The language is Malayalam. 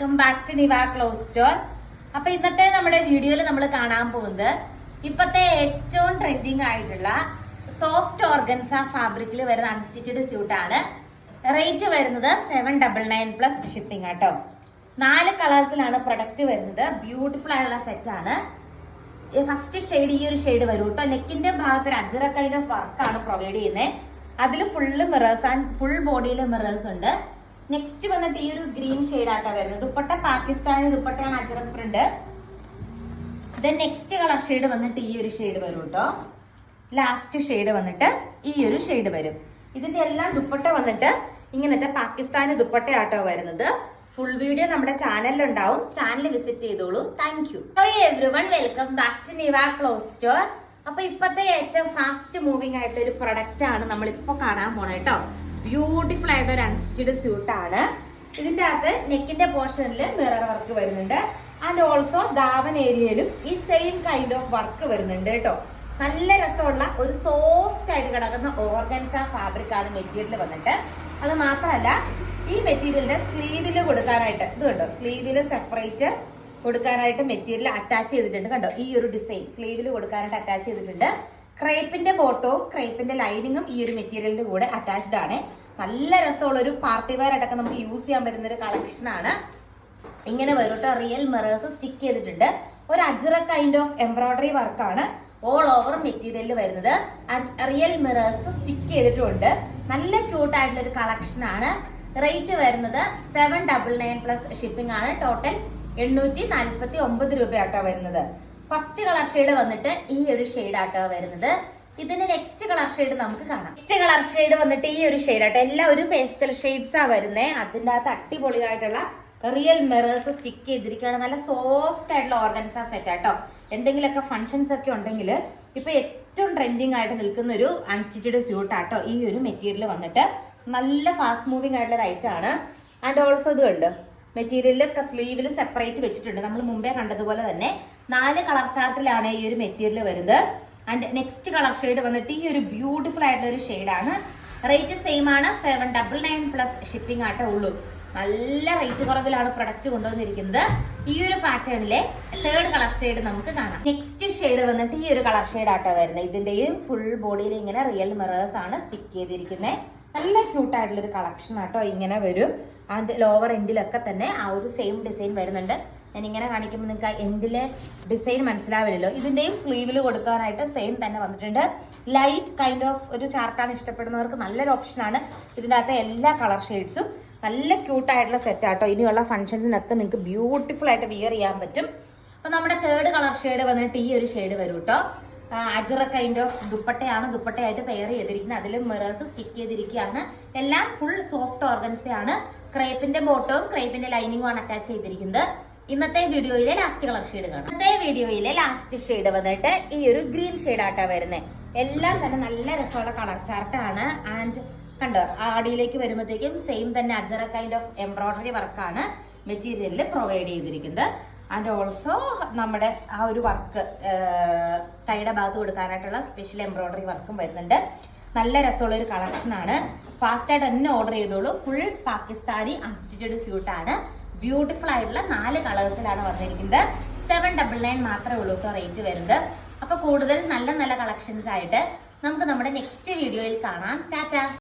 Welcome back to Niva close store അപ്പൊ ഇന്നത്തെ നമ്മുടെ വീഡിയോയിൽ നമ്മൾ കാണാൻ പോകുന്നത് ഇപ്പത്തെ ഏറ്റവും ട്രെൻഡിങ് ആയിട്ടുള്ള സോഫ്റ്റ് ഓർഗൻസ ഫാബ്രിക്കിൽ വരുന്ന അൺസ്റ്റിച്ചഡ് ആണ്. റേറ്റ് വരുന്നത് seven double nine plus shipping ആട്ടോ. നാല് കളേഴ്സിലാണ് പ്രൊഡക്റ്റ് വരുന്നത്. ബ്യൂട്ടിഫുൾ ആയിട്ടുള്ള സെറ്റ് ആണ്. ഫസ്റ്റ് ഷെയ്ഡ് ഈ ഒരു ഷെയ്ഡ് വരും കേട്ടോ നെക്കിന്റെ ഭാഗത്ത് ഒരു അജറ കൈൻഡ് വർക്കാണ് പ്രൊവൈഡ് ചെയ്യുന്നത് അതിൽ ഫുള്ള് മിറേഴ്സ് ആൻഡ് ഫുൾ ബോഡിയിൽ മിറേഴ്സ് ഉണ്ട്. നെക്സ്റ്റ് വന്നിട്ട് ഈ ഒരു ഗ്രീൻ ഷെയ്ഡ് ആട്ടോ വരുന്നത്. ദുപ്പട്ട പാകിസ്ഥാനി ദുപ്പട്ടയാണ് Ajrak print then next colour shade വന്നിട്ട് ഈ ഒരു ഷെയ്ഡ് വരും കേട്ടോ ലാസ്റ്റ് ഷെയ്ഡ് വന്നിട്ട് ഈ ഒരു ഷെയ്ഡ് വരും. ഇതിന്റെ എല്ലാം ദുപ്പട്ട വന്നിട്ട് ഇങ്ങനത്തെ പാകിസ്ഥാനി ദുപ്പട്ടയാട്ടോ വരുന്നത്. ഫുൾ വീഡിയോ നമ്മുടെ ചാനലിൽ ഉണ്ടാവും. ചാനൽ വിസിറ്റ് ചെയ്തോളൂ. Thank you everyone welcome back to Niva close store അപ്പൊ ഇപ്പത്തെ ഏറ്റവും ഫാസ്റ്റ് മൂവിംഗ് ആയിട്ടുള്ള ഒരു പ്രൊഡക്റ്റ് ആണ് നമ്മളിപ്പോ കാണാൻ പോണേ കേട്ടോ ബ്യൂട്ടിഫുൾ ആയിട്ട് ഒരു അൺസ്റ്റിച്ചഡ് ആണ്. ഇതിന്റെ അകത്ത് നെക്കിന്റെ പോർഷനിൽ മിറർ വർക്ക് വരുന്നുണ്ട്. ആൻഡ് ഓൾസോ ദാവൻ ഏരിയയിലും ഈ സെയിം കൈൻഡ് ഓഫ് വർക്ക് വരുന്നുണ്ട് കേട്ടോ. നല്ല രസമുള്ള ഒരു സോഫ്റ്റ് ആയിട്ട് കിടക്കുന്ന ഓർഗൻസ ഫാബ്രിക് ആണ് മെറ്റീരിയൽ വന്നിട്ട്. അത് മാത്രമല്ല ഈ മെറ്റീരിയലിന്റെ സ്ലീവിൽ കൊടുക്കാനായിട്ട് ഇത് കണ്ടോ? സ്ലീവിൽ സെപ്പറേറ്റ് കൊടുക്കാനായിട്ട് മെറ്റീരിയൽ അറ്റാച്ച് ചെയ്തിട്ടുണ്ട്. കണ്ടോ? ഈ ഒരു ഡിസൈൻ സ്ലീവിൽ കൊടുക്കാനായിട്ട് അറ്റാച്ച് ചെയ്തിട്ടുണ്ട്. ക്രേപ്പിന്റെ ബോട്ടവും ക്രേപ്പിന്റെ ലൈനിങ്ങും ഈ ഒരു മെറ്റീരിയലിന്റെ കൂടെ അറ്റാച്ച്ഡ് ആണ്. നല്ല രസമുള്ള ഒരു പാർട്ടി വെയർ ആയിട്ടൊക്കെ നമുക്ക് യൂസ് ചെയ്യാൻ പറ്റുന്ന ഒരു കളക്ഷൻ ആണ്. ഇങ്ങനെ വരും റിയൽ മെറേഴ്സ് സ്റ്റിക്ക് ചെയ്തിട്ടുണ്ട്. ഒരു അജറ കൈൻഡ് ഓഫ് എംബ്രോയിഡറി വർക്കാണ് ഓൾ ഓവർ മെറ്റീരിയലിൽ വരുന്നത്. ആൻഡ് റിയൽ മിറേഴ്സ് സ്റ്റിക്ക് ചെയ്തിട്ടുണ്ട്. നല്ല ക്യൂട്ട് ആയിട്ടുള്ള ഒരു കളക്ഷൻ ആണ്. റേറ്റ് വരുന്നത് seven double nine plus shipping ആണ്. ടോട്ടൽ എണ്ണൂറ്റി നാൽപ്പത്തി ഒമ്പത് രൂപയാട്ടോ വരുന്നത്. ഫസ്റ്റ് കളർ ഷെയ്ഡ് വന്നിട്ട് ഈ ഒരു ഷെയ്ഡ് ആട്ടോ വരുന്നത്. ഇതിന്റെ നെക്സ്റ്റ് കളർ ഷെയ്ഡ് നമുക്ക് കാണാം. നെക്സ്റ്റ് കളർ ഷെയ്ഡ് വന്നിട്ട് ഈ ഒരു ഷെയ്ഡ് ആട്ടോ. എല്ലാം ഒരു പേസ്റ്റൽ ഷെയ്ഡ്സ് വരുന്നത് അതിന്റെ അകത്ത് അടിപൊളിയായിട്ടുള്ള റിയൽ മിറേഴ്സ് സ്റ്റിക്ക് ചെയ്തിരിക്കുകയാണ്. നല്ല സോഫ്റ്റ് ആയിട്ടുള്ള ഓർഗൻസ സെറ്റ് ആട്ടോ. എന്തെങ്കിലുമൊക്കെ ഫങ്ഷൻസ് ഒക്കെ ഉണ്ടെങ്കിൽ ഇപ്പൊ ഏറ്റവും ട്രെൻഡിങ് ആയിട്ട് നിൽക്കുന്ന ഒരു അൺസ്റ്റിച്ചഡ് സ്യൂട്ട് ആട്ടോ ഈ ഒരു മെറ്റീരിയൽ വന്നിട്ട്. നല്ല ഫാസ്റ്റ് മൂവിങ് ആയിട്ടുള്ള ഐറ്റം ആണ്. ആൻഡ് ഓൾസോ ഇത് കണ്ട്? മെറ്റീരിയലൊക്കെ സ്ലീവിൽ സെപ്പറേറ്റ് വെച്ചിട്ടുണ്ട്. നമ്മൾ മുമ്പേ കണ്ടതുപോലെ തന്നെ നാല് കളർ ചാർട്ടിലാണ് ഈ ഒരു മെറ്റീരിയൽ വരുന്നത്. ആൻഡ് നെക്സ്റ്റ് കളർ ഷെയ്ഡ് വന്നിട്ട് ഈ ഒരു ബ്യൂട്ടിഫുൾ ആയിട്ടുള്ള ഒരു ഷെയ്ഡാണ് റേറ്റ് സെയിം ആണ്. Seven double nine plus shipping ആട്ടേ ഉള്ളൂ. നല്ല റേറ്റ് കുറവിലാണ് പ്രൊഡക്റ്റ് കൊണ്ടുവന്നിരിക്കുന്നത്. ഈ ഒരു പാറ്റേണിലെ തേർഡ് കളർ ഷെയ്ഡ് നമുക്ക് കാണാം. നെക്സ്റ്റ് ഷെയ്ഡ് വന്നിട്ട് ഈ ഒരു കളർ ഷെയ്ഡ് ആട്ടോ വരുന്നത്. ഇതിന്റെയും ഫുൾ ബോഡിയിൽ ഇങ്ങനെ റിയൽ മിറേഴ്സ് ആണ് സ്റ്റിക്ക് ചെയ്തിരിക്കുന്നത് നല്ല ക്യൂട്ട് ആയിട്ടുള്ള ഒരു കളക്ഷൻ ആട്ടോ ഇങ്ങനെ വരും. ആൻഡ് ലോവർ എൻഡിലൊക്കെ തന്നെ ആ ഒരു സെയിം ഡിസൈൻ വരുന്നുണ്ട്. ഞാൻ ഇങ്ങനെ കാണിക്കുമ്പോൾ നിങ്ങൾക്ക് എൻഡിലെ ഡിസൈൻ മനസ്സിലാവില്ലല്ലോ. ഇതിന്റെയും സ്ലീവിൽ കൊടുക്കാനായിട്ട് സെയിം തന്നെ വന്നിട്ടുണ്ട്. ലൈറ്റ് കൈൻഡ് ഓഫ് ഒരു ചാർട്ടാണ് ഇഷ്ടപ്പെടുന്നവർക്ക് നല്ലൊരു ഓപ്ഷനാണ് ഇതിന്റെ അകത്തെ എല്ലാ കളർ ഷെയ്ഡ്സും നല്ല ക്യൂട്ടായിട്ടുള്ള സെറ്റ് ആട്ടോ. ഇനിയുള്ള ഫംഗ്ഷൻസിനൊക്കെ നിങ്ങൾക്ക് ബ്യൂട്ടിഫുൾ ആയിട്ട് വിയർ ചെയ്യാൻ പറ്റും. അപ്പം നമ്മുടെ തേർഡ് കളർ ഷെയ്ഡ് വന്നിട്ട് ഈ ഒരു ഷെയ്ഡ് വരും കേട്ടോ അജറ കൈൻഡ് ഓഫ് ദുപ്പട്ടയാണ് ദുപ്പട്ടയായിട്ട് പെയർ ചെയ്തിരിക്കുന്നത്. അതിൽ മിറേഴ്സ് സ്റ്റിക്ക് ചെയ്തിരിക്കുകയാണ്. എല്ലാം ഫുൾ സോഫ്റ്റ് ഓർഗൻസയാണ് ക്രേപ്പിന്റെ ബോട്ടവും ക്രേപ്പിന്റെ ലൈനിങ്ങും ആണ് അറ്റാച്ച് ചെയ്തിരിക്കുന്നത്. ഇന്നത്തെ വീഡിയോയിലെ ലാസ്റ്റ് കളർ ഷെയ്ഡ് കാണാം ഇന്നത്തെ വീഡിയോയിലെ ലാസ്റ്റ് ഷെയ്ഡ് വന്നിട്ട് ഈ ഒരു ഗ്രീൻ ഷെയ്ഡ് ആട്ടാ വരുന്നത് എല്ലാം തന്നെ നല്ല രസമുള്ള കളർ ചാർട്ടാണ് ആൻഡ് കണ്ടോ ആടിയിലേക്ക് വരുമ്പോഴത്തേക്കും സെയിം തന്നെ അജറ കൈൻഡ് ഓഫ് എംബ്രോയിഡറി വർക്കാണ് മെറ്റീരിയലിൽ പ്രൊവൈഡ് ചെയ്തിരിക്കുന്നത്. ആൻഡ് ഓൾസോ നമ്മുടെ ആ ഒരു വർക്ക് കൈയുടെ ഭാഗത്ത് കൊടുക്കാനായിട്ടുള്ള സ്പെഷ്യൽ എംബ്രോയിഡറി വർക്കും വരുന്നുണ്ട്. നല്ല രസമുള്ള ഒരു കളക്ഷനാണ് ഫാസ്റ്റായിട്ട് തന്നെ ഓർഡർ ചെയ്തോളൂ. ഫുൾ പാകിസ്ഥാനി അൺസ്റ്റിച്ചഡ് സ്യൂട്ടാണ് ബ്യൂട്ടിഫുൾ ആയിട്ടുള്ള നാല് കളേഴ്സിലാണ് വന്നിരിക്കുന്നത്. സെവൻ ഡബിൾ നയൻ മാത്രമേ ഉള്ളൂ കേട്ടോ റേറ്റ് വരുന്നത്. അപ്പൊ കൂടുതൽ നല്ല നല്ല കളക്ഷൻസ് ആയിട്ട് നമുക്ക് നമ്മുടെ നെക്സ്റ്റ് വീഡിയോയിൽ കാണാം. ടാറ്റ